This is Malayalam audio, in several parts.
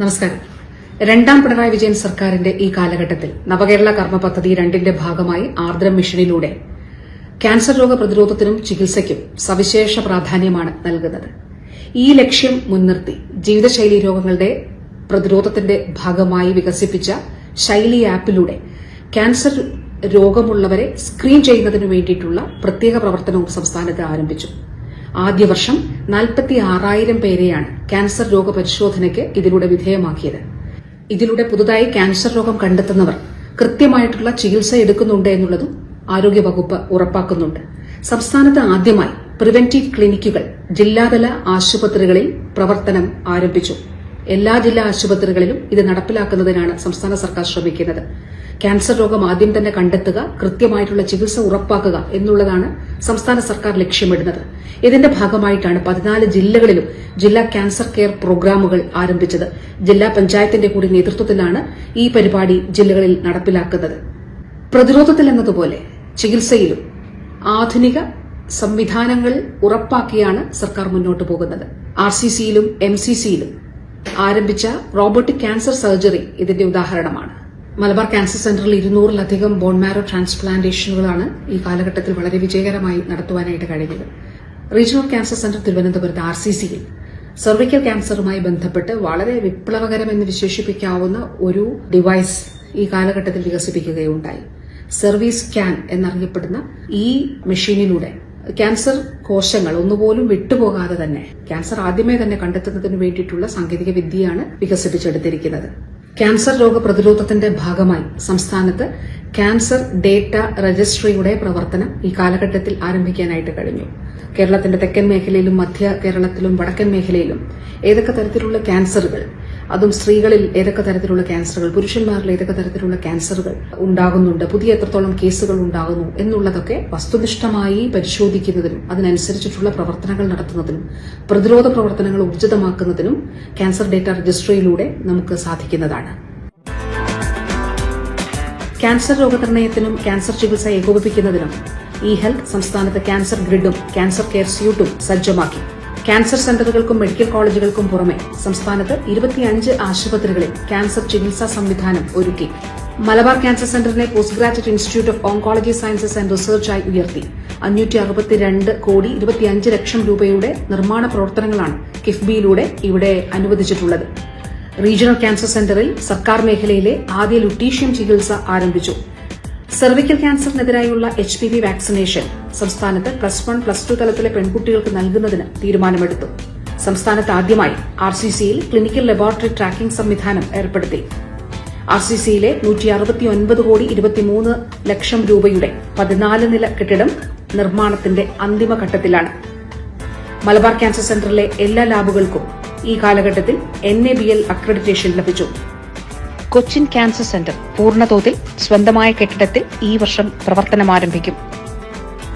നമസ്കാരം. രണ്ടാം പിണറായി വിജയൻ സർക്കാരിന്റെ ഈ കാലഘട്ടത്തിൽ നവകേരള കർമ്മ പദ്ധതി രണ്ടിന്റെ ഭാഗമായി ആർദ്രം മിഷനിലൂടെ ക്യാൻസർ രോഗ പ്രതിരോധത്തിനും ചികിത്സയ്ക്കും സവിശേഷ പ്രാധാന്യമാണ് നൽകുന്നത്. ഈ ലക്ഷ്യം മുൻനിർത്തി ജീവിതശൈലി രോഗങ്ങളുടെ പ്രതിരോധത്തിന്റെ ഭാഗമായി വികസിപ്പിച്ച ശൈലി ആപ്പിലൂടെ ക്യാൻസർ രോഗമുള്ളവരെ സ്ക്രീൻ ചെയ്യുന്നതിനു വേണ്ടിയിട്ടുള്ള പ്രത്യേക പ്രവർത്തനവും സംസ്ഥാനത്ത് ആരംഭിച്ചു. ആദ്യ വർഷം നാൽപ്പത്തി ആറായിരം പേരെയാണ് ക്യാൻസർ രോഗപരിശോധനയ്ക്ക് ഇതിലൂടെ വിധേയമാക്കിയത്. ഇതിലൂടെ പുതുതായി ക്യാൻസർ രോഗം കണ്ടെത്തുന്നവർ കൃത്യമായിട്ടുള്ള ചികിത്സ എടുക്കുന്നുണ്ട് എന്നുള്ളതും ആരോഗ്യവകുപ്പ് ഉറപ്പാക്കുന്നുണ്ട്. സംസ്ഥാനത്ത് ആദ്യമായി പ്രിവെന്റീവ് ക്ലിനിക്കുകൾ ജില്ലാതല ആശുപത്രികളിൽ പ്രവർത്തനം ആരംഭിച്ചു. എല്ലാ ജില്ലാ ആശുപത്രികളിലും ഇത് നടപ്പിലാക്കുന്നതിനാണ് സംസ്ഥാന സർക്കാർ ശ്രമിക്കുന്നത്. ക്യാൻസർ രോഗം ആദ്യം തന്നെ കണ്ടെത്തുക കൃത്യമായിട്ടുള്ള ചികിത്സ ഉറപ്പാക്കുക എന്നുള്ളതാണ് സംസ്ഥാന സർക്കാർ ലക്ഷ്യമിടുന്നത്. ഇതിന്റെ ഭാഗമായിട്ടാണ് പതിനാല് ജില്ലകളിലും ജില്ലാ ക്യാൻസർ കെയർ പ്രോഗ്രാമുകൾ ആരംഭിച്ചത്. ജില്ലാ പഞ്ചായത്തിന്റെ കൂടി നേതൃത്വത്തിലാണ് ഈ പരിപാടി ജില്ലകളിൽ നടപ്പിലാക്കുന്നത്. പ്രതിരോധത്തിൽ എന്നതുപോലെ ചികിത്സയിലും ആധുനിക സംവിധാനങ്ങൾ ഉറപ്പാക്കിയാണ് സർക്കാർ മുന്നോട്ടു പോകുന്നത്. ആർ സി സിയിലും എം സി സിയിലും ആരംഭിച്ച റോബോട്ടിക് ക്യാൻസർ സർജറി ഇതിന്റെ ഉദാഹരണമാണ്. മലബാർ ക്യാൻസർ സെന്ററിൽ ഇരുന്നൂറിലധികം ബോൺമാരോ ട്രാൻസ്പ്ലാന്റേഷനുകളാണ് ഈ കാലഘട്ടത്തിൽ വളരെ വിജയകരമായി നടത്തുവാനായിട്ട് കഴിഞ്ഞത്. റീജിയണൽ ക്യാൻസർ സെന്റർ തിരുവനന്തപുരത്ത് ആർ സി സിയിൽ സെർവിക്കൽ ക്യാൻസറുമായി ബന്ധപ്പെട്ട് വളരെ വിപ്ലവകരമെന്ന് വിശേഷിപ്പിക്കാവുന്ന ഒരു ഡിവൈസ് ഈ കാലഘട്ടത്തിൽ വികസിപ്പിക്കുകയുണ്ടായി. സർവീസ് സ്കാൻ എന്നറിയപ്പെടുന്ന ഈ മെഷീനിലൂടെ ക്യാൻസർ കോശങ്ങൾ ഒന്നുപോലും വിട്ടുപോകാതെ തന്നെ ക്യാൻസർ ആദ്യമേ തന്നെ കണ്ടെത്തുന്നതിന് വേണ്ടിയിട്ടുള്ള സാങ്കേതിക വിദ്യയാണ് വികസിപ്പിച്ചെടുത്തിരിക്കുന്നത്. ക്യാൻസർ രോഗപ്രതിരോധത്തിന്റെ ഭാഗമായി സംസ്ഥാനത്ത് ക്യാൻസർ ഡേറ്റ രജിസ്ട്രിയുടെ പ്രവർത്തനം ഈ കാലഘട്ടത്തിൽ ആരംഭിക്കാനായിട്ട് കഴിഞ്ഞു. കേരളത്തിന്റെ തെക്കൻ മേഖലയിലും മധ്യ കേരളത്തിലും വടക്കൻ മേഖലയിലും ഏതൊക്കെ തരത്തിലുള്ള ക്യാൻസറുകൾ അതും സ്ത്രീകളിൽ ഏതൊക്കെ തരത്തിലുള്ള ക്യാൻസറുകൾ പുരുഷന്മാരിൽ ഏതൊക്കെ തരത്തിലുള്ള ക്യാൻസറുകൾ ഉണ്ടാകുന്നുണ്ട് പുതിയ എത്രത്തോളം കേസുകൾ ഉണ്ടാകുന്നു എന്നുള്ളതൊക്കെ വസ്തുനിഷ്ഠമായി പരിശോധിക്കുന്നതിനും അതിനനുസരിച്ചിട്ടുള്ള പ്രവർത്തനങ്ങൾ നടത്തുന്നതിനും പ്രതിരോധ പ്രവർത്തനങ്ങൾ ഊർജിതമാക്കുന്നതിനും ക്യാൻസർ ഡേറ്റ രജിസ്ട്രിയിലൂടെ നമുക്ക് സാധിക്കുന്നതാണ്. ക്യാൻസർ രോഗനിർണയത്തിനും ക്യാൻസർ ചികിത്സ ഏകോപിപ്പിക്കുന്നതിനും ഇ ഹെൽത്ത് സംസ്ഥാനത്ത് ക്യാൻസർ ഗ്രിഡും ക്യാൻസർ കെയർ സ്യൂട്ടും സജ്ജമാക്കി. ക്യാൻസർ സെന്ററുകൾക്കും മെഡിക്കൽ കോളേജുകൾക്കും പുറമെ സംസ്ഥാനത്ത് ഇരുപത്തിയഞ്ച് ആശുപത്രികളിൽ ക്യാൻസർ ചികിത്സാ സംവിധാനം ഒരുക്കി. Malabar cancer സെന്ററിനെ post graduate institute of oncology sciences and റിസർച്ചായി ഉയർത്തി. അഞ്ഞൂറ്റി അറുപത്തിരണ്ട് കോടി ഇരുപത്തിയഞ്ച് ലക്ഷം രൂപയുടെ നിർമ്മാണ പ്രവർത്തനങ്ങളാണ് കിഫ്ബിയിലൂടെ ഇവിടെ അനുവദിച്ചിട്ടുള്ളത്. റീജിയണൽ ക്യാൻസർ സെന്ററിൽ സർക്കാർ മേഖലയിലെ ആദ്യ ലുട്ടീഷ്യം ചികിത്സ ആരംഭിച്ചു. സെർവിക്കൽ ക്യാൻസറിനെതിരായുള്ള എച്ച് പി വി വാക്സിനേഷൻ സംസ്ഥാനത്ത് പ്ലസ് വൺ പ്ലസ് ടു തലത്തിലെ പെൺകുട്ടികൾക്ക് നൽകുന്നതിന് തീരുമാനമെടുത്തു. സംസ്ഥാനത്ത് ആദ്യമായി ആർ സി സിയിൽ ക്ലിനിക്കൽ ലബോറട്ടറി ട്രാക്കിംഗ് സംവിധാനം ഏർപ്പെടുത്തി. ആർ സി സിയിലെ കോടി ഇരുപത്തിമൂന്ന് ലക്ഷം രൂപയുടെ പതിനാല് നില കെട്ടിടം നിർമ്മാണത്തിന്റെ അന്തിമഘട്ടത്തിലാണ് മലബാർ ക്യാൻസർ സെന്ററിലെ എല്ലാ ലാബുകൾക്കും ഈ കാലഘട്ടത്തിൽ N A B L accreditation ലഭിച്ചു. കൊച്ചിൻ ക്യാൻസർ സെന്റർ പൂർണതോതിൽ സ്വന്തമായ കെട്ടിടത്തിൽ ഈ വർഷം പ്രവർത്തനമാരംഭിക്കും.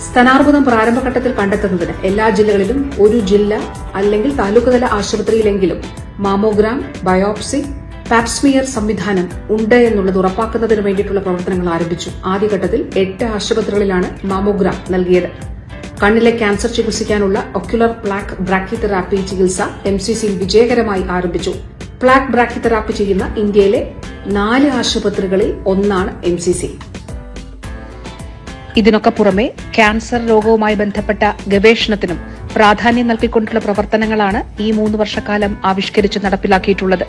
സ്തനാർബുദം പ്രാരംഭഘട്ടത്തിൽ കണ്ടെത്തുന്നതിന് എല്ലാ ജില്ലകളിലും ഒരു ജില്ല അല്ലെങ്കിൽ താലൂക്ക് തല ആശുപത്രിയിലെങ്കിലും മാമോഗ്രാം ബയോപ്സി പാപ്സ്മിയർ സംവിധാനം ഉണ്ട് എന്നുള്ളത് ഉറപ്പാക്കുന്നതിന് വേണ്ടിയിട്ടുള്ള പ്രവർത്തനങ്ങൾ ആരംഭിച്ചു. ആദ്യഘട്ടത്തിൽ എട്ട് ആശുപത്രികളിലാണ് മാമോഗ്രാം നൽകിയത്. കണ്ണിലെ ക്യാൻസർ ചികിത്സിക്കാനുള്ള ഒക്യുലർ പ്ലാക്ക് ബ്രാക്കി തെറാപ്പി ചികിത്സ എം വിജയകരമായി ആരംഭിച്ചു. പ്ലാക്ക് ബ്രാക്കി തെറാപ്പി ചെയ്യുന്ന ഇന്ത്യയിലെ നാല് ആശുപത്രികളിൽ ഒന്നാണ് എം സി സി ഇതിനൊക്കെ പുറമെ ക്യാൻസർ രോഗവുമായി ബന്ധപ്പെട്ട ഗവേഷണത്തിനും പ്രാധാന്യം നൽകിക്കൊണ്ടുള്ള പ്രവർത്തനങ്ങളാണ് ഈ മൂന്ന് വർഷക്കാലം ആവിഷ്കരിച്ച് നടപ്പിലാക്കിയിട്ടുള്ളത്.